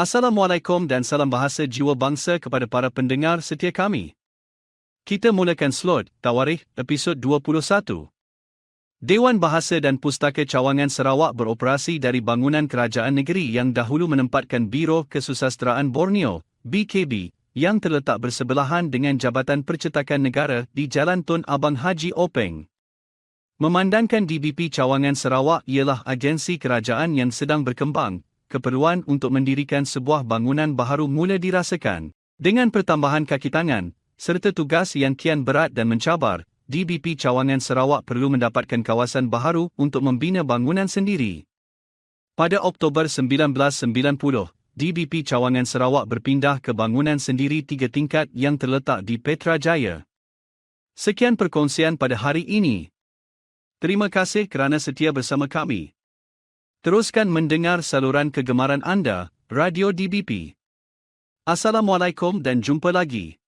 Assalamualaikum dan salam bahasa jiwa bangsa kepada para pendengar setia kami. Kita mulakan slot Tawarikh episod 21. Dewan Bahasa dan Pustaka Cawangan Sarawak beroperasi dari bangunan kerajaan negeri yang dahulu menempatkan Biro Kesusasteraan Borneo, BKB, yang terletak bersebelahan dengan Jabatan Percetakan Negara di Jalan Tun Abang Haji Openg. Memandangkan DBP Cawangan Sarawak ialah agensi kerajaan yang sedang berkembang, keperluan untuk mendirikan sebuah bangunan baharu mula dirasakan. Dengan pertambahan kaki tangan, serta tugas yang kian berat dan mencabar, DBP Cawangan Sarawak perlu mendapatkan kawasan baharu untuk membina bangunan sendiri. Pada Oktober 1990, DBP Cawangan Sarawak berpindah ke bangunan sendiri tiga tingkat yang terletak di Petra Jaya. Sekian perkongsian pada hari ini. Terima kasih kerana setia bersama kami. Teruskan mendengar saluran kegemaran anda, Radio DBP. Assalamualaikum dan jumpa lagi.